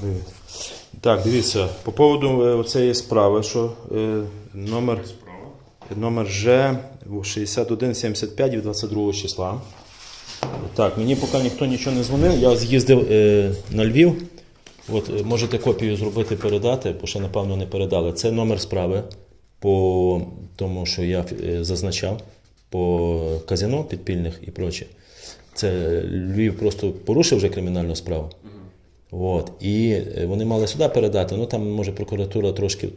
Привіт. Так, дивіться, по поводу е, цієї справи, що е, номер, номер Ж 6175 від 22 числа. Так, мені поки ніхто нічого не дзвонив. Я з'їздив е, на Львів. От, е, можете копію зробити, передати, бо ще, напевно, не передали. Це номер справи по тому, що я е, зазначав, по казино підпільних і проче. Це Львів просто порушив вже кримінальну справу. От. І е, вони мали сюди передати. Ну там може прокуратура трошки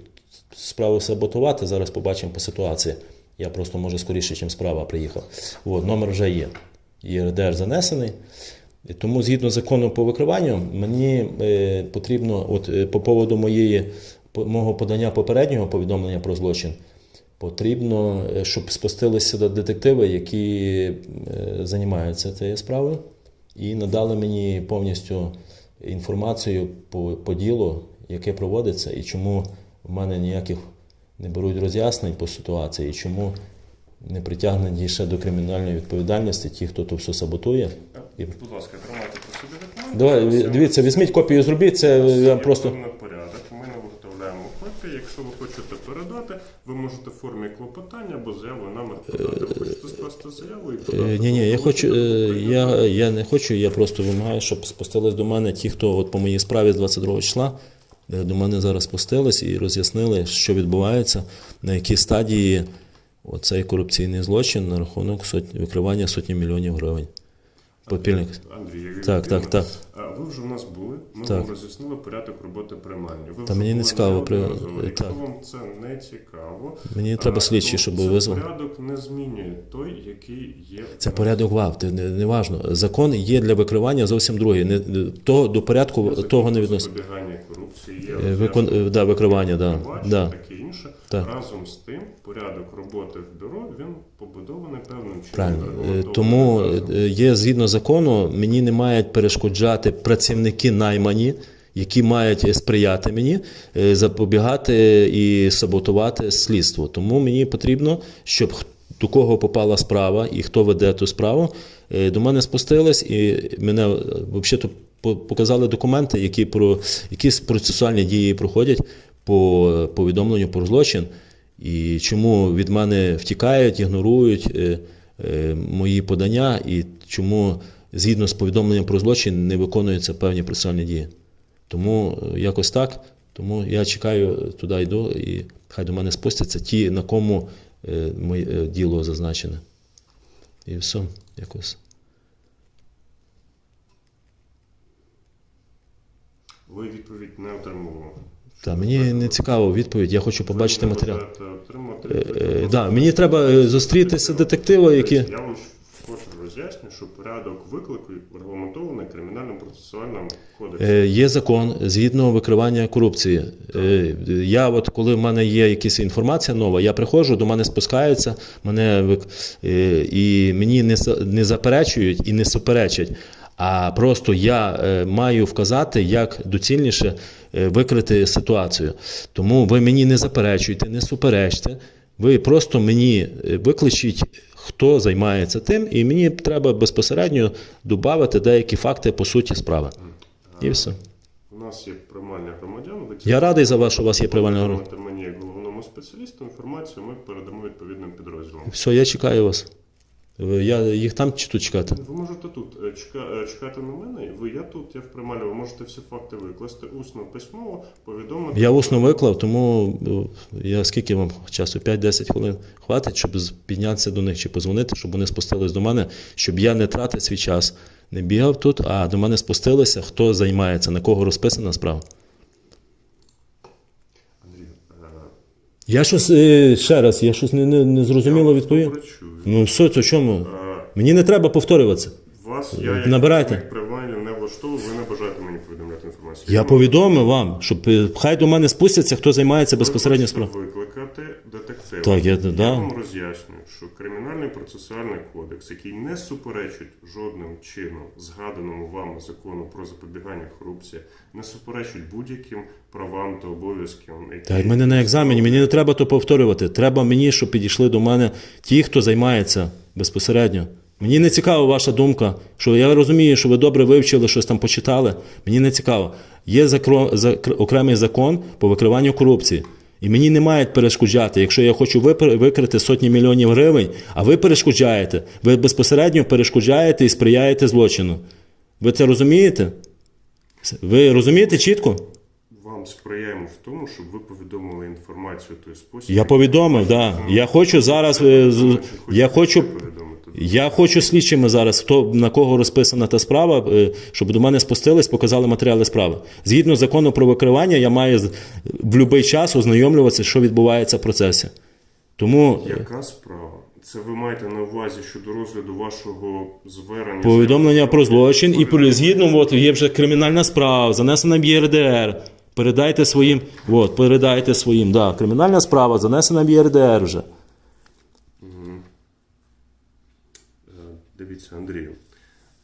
справу саботувати. Зараз побачимо по ситуації. Я просто може скоріше, ніж справа приїхав. От, номер вже є. ЄРДР занесений. Тому згідно закону по викриванню, мені е, потрібно, от е, по поводу моєї мого подання попереднього повідомлення про злочин, потрібно, е, щоб спустилися сюди детективи, які е, займаються цією справою, і надали мені повністю інформацію по, по ділу, яке проводиться, і чому в мене ніяких не беруть роз'яснень по ситуації, і чому не притягнені ще до кримінальної відповідальності ті, хто то все саботує. І... Будь ласка, тримайте про собі документи. Давай, дивіться, візьміть копію, зробіть це. Я просто порядок. Ми не виготовляємо копії. Якщо ви хочете передати, ви можете в формі клопотання або заявою намір подати. Ви хочете скласти заяву і подати. ні, ні, я хочу, е, я, я не хочу, я просто вимагаю, щоб спустились до мене ті, хто от по моїй справі з 22 числа. е, До мене зараз спустились і роз'яснили, що відбувається, на якій стадії оцей корупційний злочин на рахунок викривання сотні мільйонів гривень. Подпільник. Андрій, Так, так, так. а Ви вже в нас були. Ми Так. вам роз'яснили порядок роботи приймальні. Ви Та мені не цікаво, при-. Якщо так. вам це не цікаво, Мені треба слідчий, то щоб цей визвав. порядок не змінює той, який є. Це порядок ВАВ, це не, не важно. Закон є для викривання зовсім другий. Не, того, до порядку Закон того не відносить. Е, Викон, е, да, викривання, да, да. таке інше. Так. Разом з тим, порядок роботи в бюро він побудований певним чином. Правильно. Е, Тому е, є згідно закону, мені не мають перешкоджати працівники наймані, які мають сприяти мені, е, запобігати і саботувати слідство. Тому мені потрібно, щоб до кого попала справа і хто веде ту справу, е, до мене спустились і мене взагалі показали документи, які про якісь процесуальні дії проходять по повідомленню про злочин. І чому від мене втікають, ігнорують е, е, мої подання, і чому згідно з повідомленням про злочин не виконуються певні процесуальні дії. Тому е, якось так. Тому я чекаю, туди йду, і хай до мене спустяться ті, на кому моє діло зазначене. І все, якось. Ви відповідь не отримували. Та мені не цікаво відповідь, я хочу побачити матеріал. Е, е, да, мені треба е, зустрітися детектива, які. Я вам вкотре роз'ясню, що порядок виклику регламентований кримінальним процесуальним кодексом. Е, Є закон згідно викривання корупції. Е, Я, от коли в мене є якась інформація нова, я приходжу, до мене спускаються, мене вик- е, і мені не не заперечують і не суперечать. А просто я е, маю вказати, як доцільніше е, викрити ситуацію. Тому ви мені не заперечуйте, не суперечте. Ви просто мені е, викличіть, хто займається тим, і мені треба безпосередньо додати деякі факти по суті справи. І все. У нас є приймальня громадян. Я радий за вас, що у вас є привальна громада. Мені як головному спеціалісту інформацію, ми передамо відповідним підрозділам. Все, я чекаю вас. Ви- Я їх там чи тут чекати? Ви можете тут е, чека- е, чекати на мене. Ви я тут, я в приймальні. Ви можете всі факти викласти усно, письмово, повідомити. Я усно виклав, тому е, я скільки вам часу? 5-10 хвилин хватить, щоб піднятися до них чи позвонити, щоб вони спустились до мене, щоб я не тратив свій час, не бігав тут, а до мене спустилися, хто займається, на кого розписана справа. Андрій, е, Я щось е, ще раз, я щось не, не, не зрозуміло відповів. Ну все, то чому? Мені не треба повторюватися. Вас я як Набирайте. як не влаштовую, ви не бажаєте мені повідомляти інформацію. Я повідомив вам, щоб е, хай до мене спустяться, хто займається безпосередньо справою. викликати детектива. Так, я- да. вам роз'яснюю, що кримінальний процесуальний кодекс, який не суперечить жодним чином згаданому вами закону про запобігання корупції, не суперечить будь-яким правам та обов'язкам. які- Та й мене на екзамені, мені не треба то повторювати. Треба мені, щоб підійшли до мене ті, хто займається безпосередньо. Мені не цікава ваша думка, що я розумію, що ви добре вивчили, щось там почитали. Мені не цікаво. Є закро... зак- окремий закон по викриванню корупції. І мені не мають перешкоджати, якщо я хочу викрити сотні мільйонів гривень, а ви перешкоджаєте. Ви безпосередньо перешкоджаєте і сприяєте злочину. Ви це розумієте? Ви розумієте чітко? Вам сприяємо в тому, щоб ви повідомили інформацію той спосіб. Я повідомив, да. Я хочу зараз. е, Я хочу. Я хочу слідчими зараз, хто на кого розписана та справа, е, щоб до мене спустились, показали матеріали справи. Згідно закону про викривання, я маю в будь-який час ознайомлюватися, що відбувається в процесі. Тому е, Яка справа? Це ви маєте на увазі щодо розгляду вашого звернення? повідомлення про злочин і згідно, от є вже кримінальна справа, занесена в ЄРДР. Передайте своїм, от, передайте своїм, да, кримінальна справа, занесена в ЄРДР вже. Е, Дивіться, Андрію.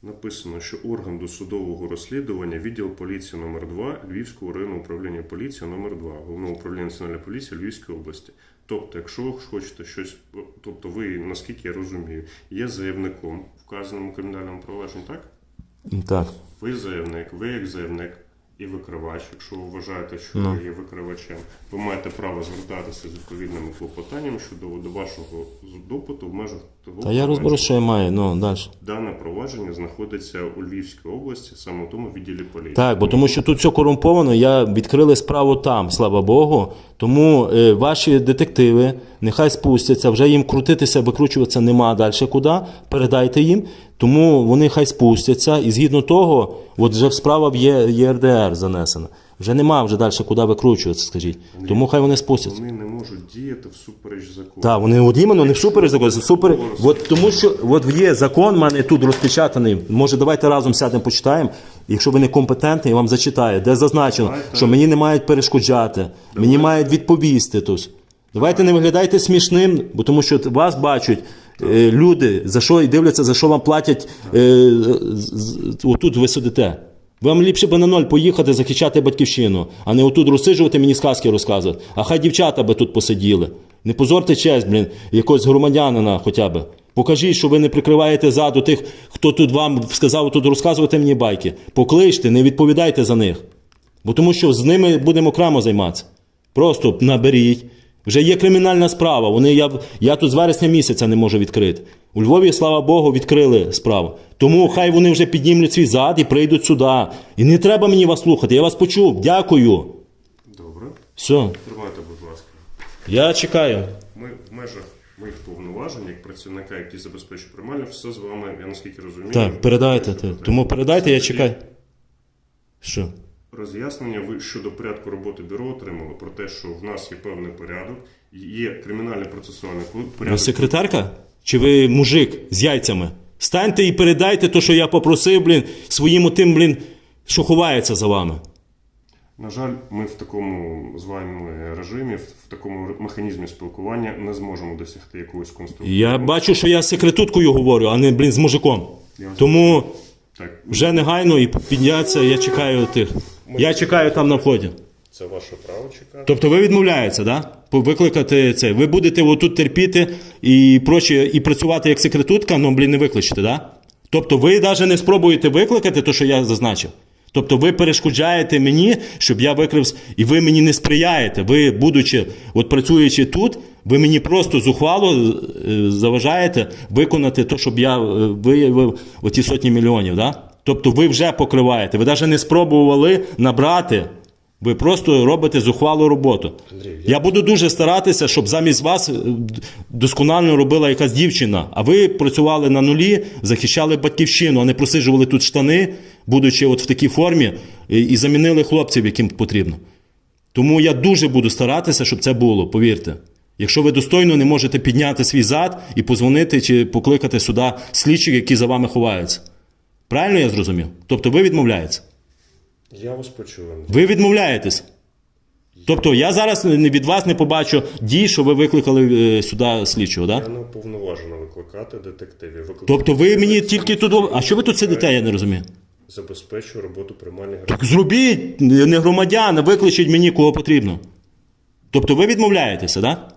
Написано, що орган досудового розслідування, відділ поліції номер 2 Львівського районного управління поліції номер 2 Головного управління Національної поліції Львівської області. Тобто, якщо ви хочете щось, тобто ви, наскільки я розумію, є заявником вказаному кримінальному провадженні, так? Так. Ви заявник, ви як заявник і викривач, якщо ви вважаєте, що Ну. ви є викривачем, ви маєте право звертатися з відповідними клопотаннями щодо до вашого допиту в межах того. Та я розберу, що я маю, ну далі. Дане провадження знаходиться у Львівській області, саме в тому відділі поліції. Так, бо тому що тут все корумповано, я відкрили справу там, слава Богу. Тому е, ваші детективи нехай спустяться, вже їм крутитися, викручуватися нема далі куди. Передайте їм. Тому вони хай спустяться, і згідно того, от вже справа в Є- ЄРДР занесена. Вже нема вже далі куди викручуватися, скажіть. Тому хай вони спустяться. Вони не можуть діяти всупереч закону. Так, вони от іменно не всупереч закону, всупереч. От тому що от є закон, в мене тут розпечатаний. Може, давайте разом сядемо, почитаємо. Якщо ви не компетентний, я вам зачитаю, де зазначено, Давайте. що мені не мають перешкоджати, мені мають відповісти тут. Давайте не виглядайте смішним, бо тому що вас бачать е, люди, за що і дивляться, за що вам платять е, отут ви сидите. Вам ліпше би на ноль поїхати захищати батьківщину, а не отут розсиджувати мені сказки розказувати. А хай дівчата би тут посиділи. Не позорте честь, блін, якогось громадянина хоча б. Покажіть, що ви не прикриваєте заду тих, хто тут вам сказав тут розказувати мені байки. Покличте, не відповідайте за них. Бо тому що з ними будемо окремо займатися. Просто наберіть. Вже є кримінальна справа. Вони, я, я тут з вересня місяця не можу відкрити. У Львові, слава Богу, відкрили справу. Тому хай вони вже піднімуть свій зад і прийдуть сюди. І не треба мені вас слухати. Я вас почув. Дякую. Добре. Все. Тримайте, будь ласка. Я чекаю. Ми в межах моїх повноважень, як працівника, який забезпечує приймальне, все з вами, я наскільки розумію. Так, передайте. Тому передайте, я чекаю. Що? Роз'яснення ви щодо порядку роботи бюро отримали про те, що в нас є певний порядок, є кримінальний процесуальний код- Ви секретарка? Чи ви мужик з яйцями? Станьте і передайте те, що я попросив, блін, своїм отим, блін, що ховається за вами. На жаль, ми в такому з вами режимі, в, такому механізмі спілкування не зможемо досягти якоїсь конструкції. Я бачу, що я з секретуткою говорю, а не, блін, з мужиком. Я Тому Так, вже негайно і підняться, я чекаю тих. Я чекаю там на вході. це ваше право чекати. Тобто ви відмовляєтеся, да? Викликати це. Ви будете отут терпіти і проче, і працювати як секретутка, ну, блін, не викличете, да? Тобто ви навіть не спробуєте викликати те, що я зазначив. Тобто ви перешкоджаєте мені, щоб я викрив, і ви мені не сприяєте. Ви, будучи, от працюючи тут, ви мені просто зухвало е, заважаєте виконати те, щоб я е, виявив оті сотні мільйонів. Да? Тобто ви вже покриваєте. Ви навіть не спробували набрати. Ви просто робите зухвалу роботу. Андрій, я... буду дуже старатися, щоб замість вас е, досконально робила якась дівчина. А ви працювали на нулі, захищали батьківщину, а не просиджували тут штани, будучи от в такій формі, і, і замінили хлопців, яким потрібно. Тому я дуже буду старатися, щоб це було, повірте. Якщо ви достойно не можете підняти свій зад і позвонити чи покликати сюди слідчих, які за вами ховаються. Правильно я зрозумів? Тобто ви відмовляєтеся? Я вас почув. Ви відмовляєтесь. Тобто я зараз від вас не побачу дій, що ви викликали е, сюди слідчого, Я не уповноважена викликати детективів. Викликати Тобто ви мені тільки тут. А що ви тут сидите, я не розумію. забезпечую роботу приймальних Так зробіть, не громадян, викличіть мені кого потрібно. Тобто ви відмовляєтеся, да?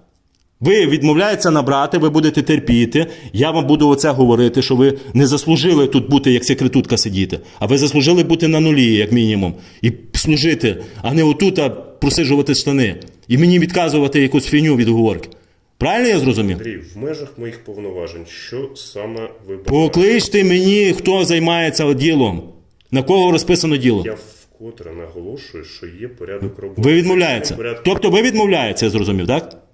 Ви відмовляєтеся набрати, ви будете терпіти. Я вам буду оце говорити, що ви не заслужили тут бути як секретутка сидіти, а ви заслужили бути на нулі, як мінімум, і служити, а не отут а просижувати штани. І мені відказувати якусь фігню відговорки. Правильно я зрозумів? Андрій, в межах моїх повноважень, що саме ви? Покличте мені, хто займається ділом, на кого розписано діло. Я вкотре наголошую, що є порядок роботи. Ви відмовляєтеся. Тобто ви відмовляєтеся, я зрозумів, так?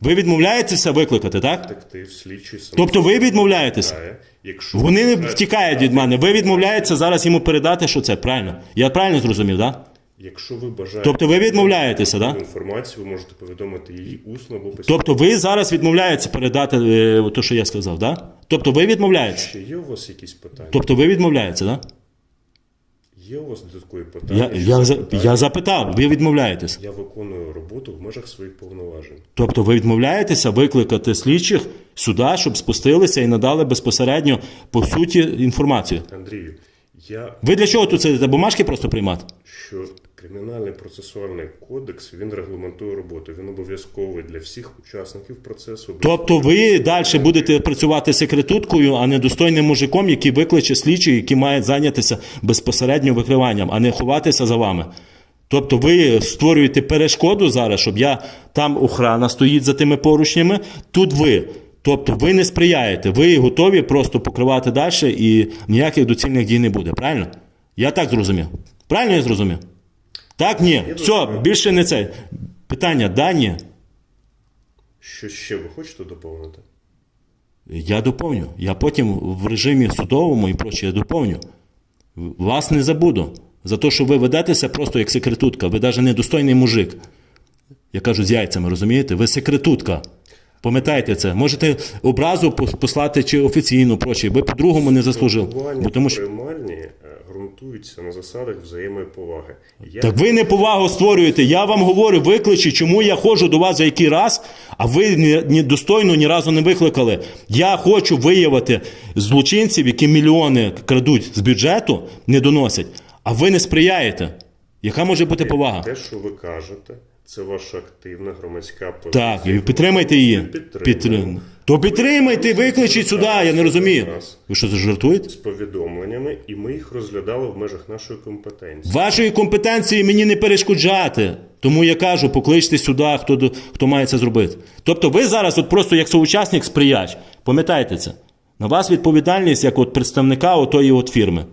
Ви відмовляєтеся викликати, так? детектив, слідчий сам Тобто ви відмовляєтеся? якщо Вони не втікають від мене. Ви відмовляєтеся зараз йому передати, що це правильно. Я правильно зрозумів, так? Якщо ви бажаєте Тобто ви відмовляєтеся, да? інформацію, ви можете повідомити її усно або письмово. Тобто ви зараз відмовляєтеся передати е, те, що я сказав, так? Тобто ви відмовляєтеся. Чи є у вас якісь питання? Тобто ви відмовляєтеся, так? Є у вас додаткові питання? Я, я, за- запитання? я запитав, ви відмовляєтеся. Я виконую роботу в межах своїх повноважень. Тобто ви відмовляєтеся викликати слідчих сюди, щоб спустилися і надали безпосередньо по суті інформацію. Андрію, я Ви для чого тут сидите? Бумажки просто приймати? що кримінальний процесуальний кодекс він регламентує роботу. Він обов'язковий для всіх учасників процесу. Тобто ви далі будете працювати секретуткою, а не достойним мужиком, який викличе слідчий, які мають зайнятися безпосередньо викриванням, а не ховатися за вами. Тобто ви створюєте перешкоду зараз, щоб я там охрана стоїть за тими поручнями, тут ви. Тобто ви не сприяєте, ви готові просто покривати далі і ніяких доцільних дій не буде. Правильно? Я так зрозумів. Правильно я зрозумів? Так, ні. Все, більше не це. Питання, да, ні. Що ще ви хочете доповнити? Я доповню. Я потім в режимі судовому і прочее доповню. Вас не забуду. За те, що ви ведетеся просто як секретутка. Ви навіть недостойний мужик. Я кажу з яйцями, розумієте? Ви секретутка. Пам'ятайте це. Можете образу послати чи офіційно, прочее. Ви по-другому не заслужили. Бо тому що... е, ґрунтуються на засадах взаємної поваги. Я Так ви неповагу створюєте. Я вам говорю, викличі, чому я ходжу до вас за який раз, а ви ні, ні достойно ні разу не викликали. Я хочу виявити злочинців, які мільйони крадуть з бюджету, не доносять, а ви не сприяєте. Яка може бути повага? те, що ви кажете, це ваша активна громадська позиція. Так, і підтримайте її. Підтримуємо. Підтрим... То підтримайте, викличіть сюди, я не розумію. Ви що, жартуєте? з повідомленнями, і ми їх розглядали в межах нашої компетенції. Вашої компетенції мені не перешкоджати. Тому я кажу, покличте сюди, хто, хто має це зробити. Тобто ви зараз от просто як соучасник сприяч. Пам'ятайте це. На вас відповідальність як от представника отої от фірми.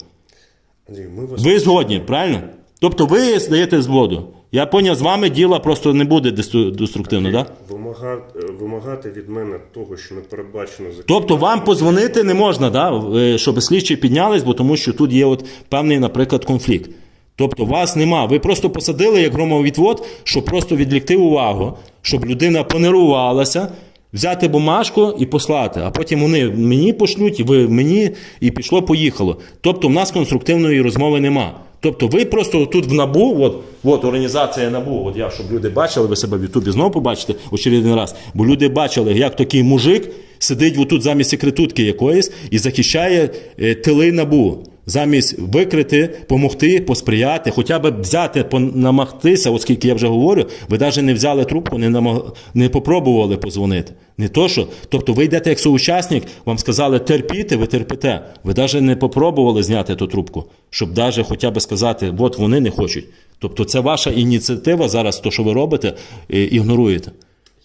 Андрій, ми вас Ви згодні, правильно? Тобто ви здаєте згоду. Я поняв, з вами діла просто не буде дестру- деструктивно, так? Да? вимагати, вимагати від мене того, що не передбачено законом. Тобто вам позвонити не можна, да? е, щоб слідчі піднялись, бо тому що тут є от певний, наприклад, конфлікт. Тобто вас нема. Ви просто посадили як громовідвод, щоб просто відлікти увагу, щоб людина понервувалася, взяти бумажку і послати. А потім вони мені пошлють, і ви мені, і пішло-поїхало. Тобто в нас конструктивної розмови нема. Тобто ви просто тут в НАБУ, от, от організація НАБУ, от я, щоб люди бачили, ви себе в Ютубі знову побачите очередний раз, бо люди бачили, як такий мужик сидить отут замість секретутки якоїсь і захищає е, тили НАБУ. Замість викрити, помогти, посприяти, хоча б взяти, намагтися, оскільки я вже говорю, ви навіть не взяли трубку, не намаг... не попробували позвонити. Не то що. Тобто ви йдете як соучасник, вам сказали терпіти, ви терпите. Ви навіть не попробували зняти ту трубку, щоб навіть хоча б сказати, от вони не хочуть. Тобто це ваша ініціатива зараз, то, що ви робите, ігноруєте.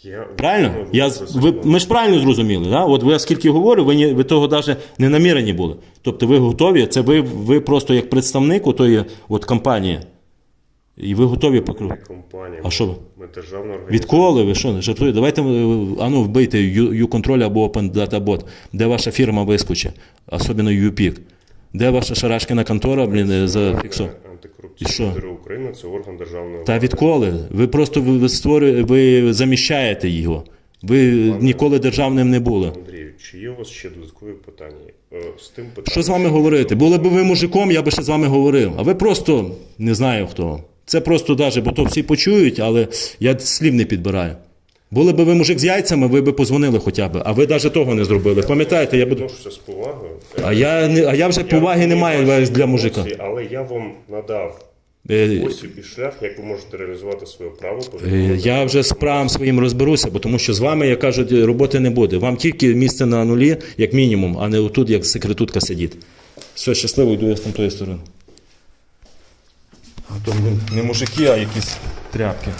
Я Правильно? Я, ви, ми ж правильно зрозуміли. Да? От ви скільки говорю, ви, ні, ви того навіть не намірені були. Тобто ви готові, це ви, ви просто як представник отої от компанії. І ви готові покривати. компанія. А що? Ми державна організація. Відколи ви що, жартуєте? Давайте е, ану вбийте U-Control або Open Data Bot. Де ваша фірма вискочить, особливо UPIC. Де ваша шарашкина контора, блін, е, зафіксована? І Антикорупційне бюро України це орган державної Та відколи? Ви просто ви, ви створюєте, ви заміщаєте його. Ви ніколи державним не були. Андрію, чи є у вас ще додаткові питання? Е, З тим питанням, Що з вами говорити? Були б ви мужиком, я би ще з вами говорив. А ви просто не знаю хто. Це просто даже, бо то всі почують, але я слів не підбираю. Були б ви мужик з яйцями, ви б позвонили хоча б. А ви навіть того не зробили. Пам'ятаєте, я буду. Відношуся з повагою. А я не, а я вже поваги не маю для мужика. Але я вам надав спосіб і шлях, як ви можете реалізувати своє право. Е, Я вже з правом своїм розберуся, бо тому що з вами, як кажуть, роботи не буде. Вам тільки місце на нулі, як мінімум, а не отут, як секретутка сидіти. Все, щасливо, йду я з тої сторони. А то не, не мужики, а якісь тряпки.